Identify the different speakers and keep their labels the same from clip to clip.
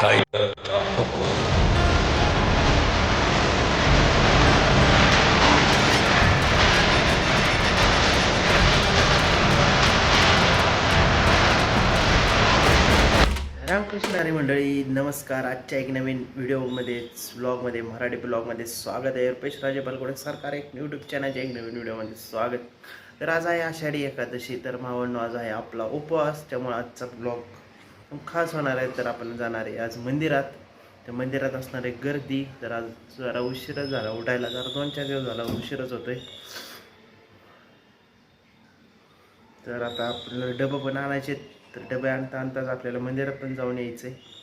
Speaker 1: Tiger
Speaker 2: Ramakrishna अरे मंडळी नमस्कार. आजच्या एक नवीन व्हिडिओमध्ये ब्लॉगमध्ये मराठी ब्लॉगमध्ये स्वागत आहे. रुपेश राजे बलगोडे सरकार एक यूट्यूब चॅनलच्या एक नवीन व्हिडिओमध्ये स्वागत. तर आज आहे आषाढी एकादशी. तर मावळनो आज आहे आपला उपवास. त्यामुळे आजचा ब्लॉग खास होणार आहे तर आपण जाणार आहे आज मंदिरात. त्या मंदिरात असणार आहे गर्दी तर आज जरा उशीरच झाला उठायला जरा दोन चार दिवस झाला उशीरच होतोय. तर आता आपल्याला डबं पण आणायचे तर डबे आणता आणताच आपल्याला मंदिरात पण जाऊन यायचं आहे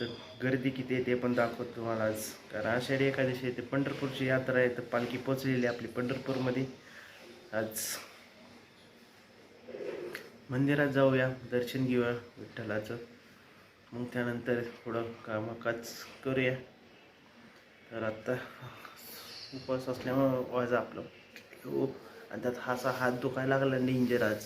Speaker 2: तर गर्दी किती आहे ते पण दाखवतो तुम्हाला आज. कारण आषाढी एकादशी ते पंढरपूरची यात्रा आहे तर पालखी पोचलेली आहे आपली पंढरपूरमध्ये. आज मंदिरात जाऊया दर्शन घेऊया विठ्ठलाचं. मग त्यानंतर थोडं कामकाज करूया. तर आत्ता उपवास असल्यामुळं वाजा आपलं. हो आणि त्यात हासा हात दुखायला लागला डेंजर आज.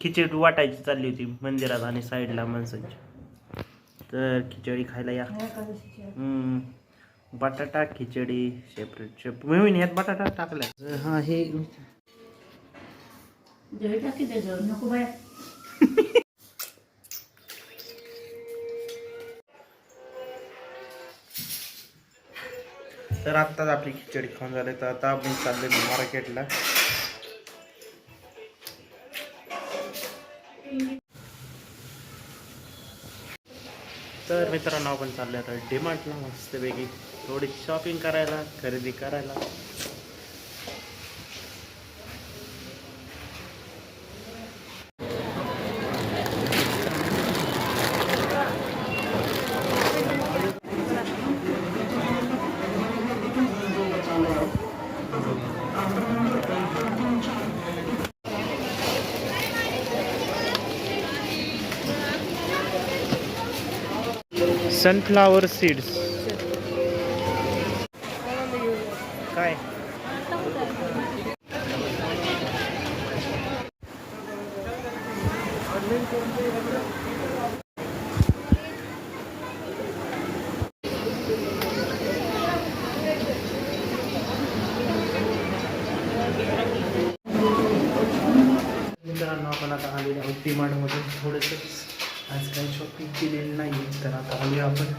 Speaker 2: खिचडी वाटायची चालली होती मंदिरात आणि साईडला माणसांची. तर खिचडी खायला या. बटाटा खिचडी सेपरेट शेप मी ह्यात बटाटा टाकला हा हे तर आत्ताच आपली खिचडी खाऊन झाली. तर आता आपण चाललोय मार्केटला. तर मित्रांनो आपण चाललो आता डीमार्टला मस्तपैकी थोडी शॉपिंग करायला खरेदी करायला. Sunflower seeds. काय? मित्रांनो आपण आता आलेलो आहोत डिमांडमधून थोडंसं आज काही शॉपिंग केलेली नाही तर आता आलोय आपण.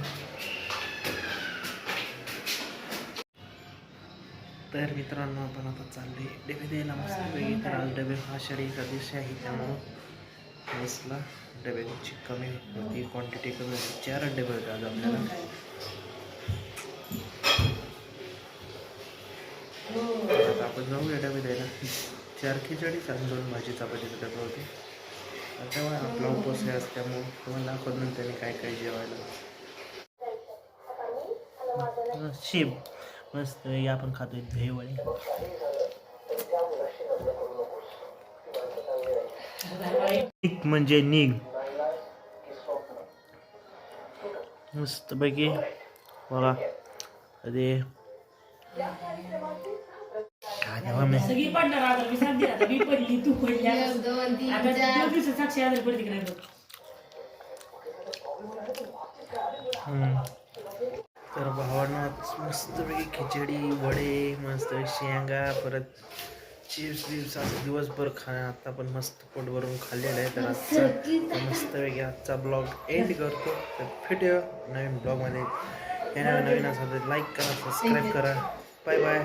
Speaker 2: तर मित्रांनो आपण आता चालले डबे द्यायला मस्तपैकी तर आज डबे हा शरीरचा दिवशी आहे त्यामुळं. मेसला डब्याची कमी होती क्वांटिटी कमी होती चार डबे होते आज आपल्याला. आता आपण जाऊया डबे द्यायला. चार खिचडी आणि दोन भाजी चपातीचे डबे होते. तेव्हा आपला उपवास आहे असल्यामुळं तुम्हाला दाखवत त्याने काय काय जेवायला शेप मस्त हे आपण खातोय भेवळे. निग म्हणजे निग मस्त पैकी बघा. अरे.
Speaker 3: सगळी पडणार आता मी सांगते आता मी पडली तू पडली. आता
Speaker 4: दोन तीन
Speaker 3: आता
Speaker 4: चार.
Speaker 3: दोन दिवसात साक्षी आजारी पडते की नाही बघ.
Speaker 2: हम्म. तर भावांना मस्तपैकी खिचडी वडे मस्त शेंगा परत चिप्स बिप्स असं दिवसभर खा आता पण मस्त पोट भरून खाल्लेलं आहे. तर आजचा मस्तपैकी आजचा ब्लॉग एंड करतो. तर भेटूया नवीन ब्लॉगमध्ये. हे नवीन नवीन असेल तर लाईक करा सबस्क्राईब करा. Bye bye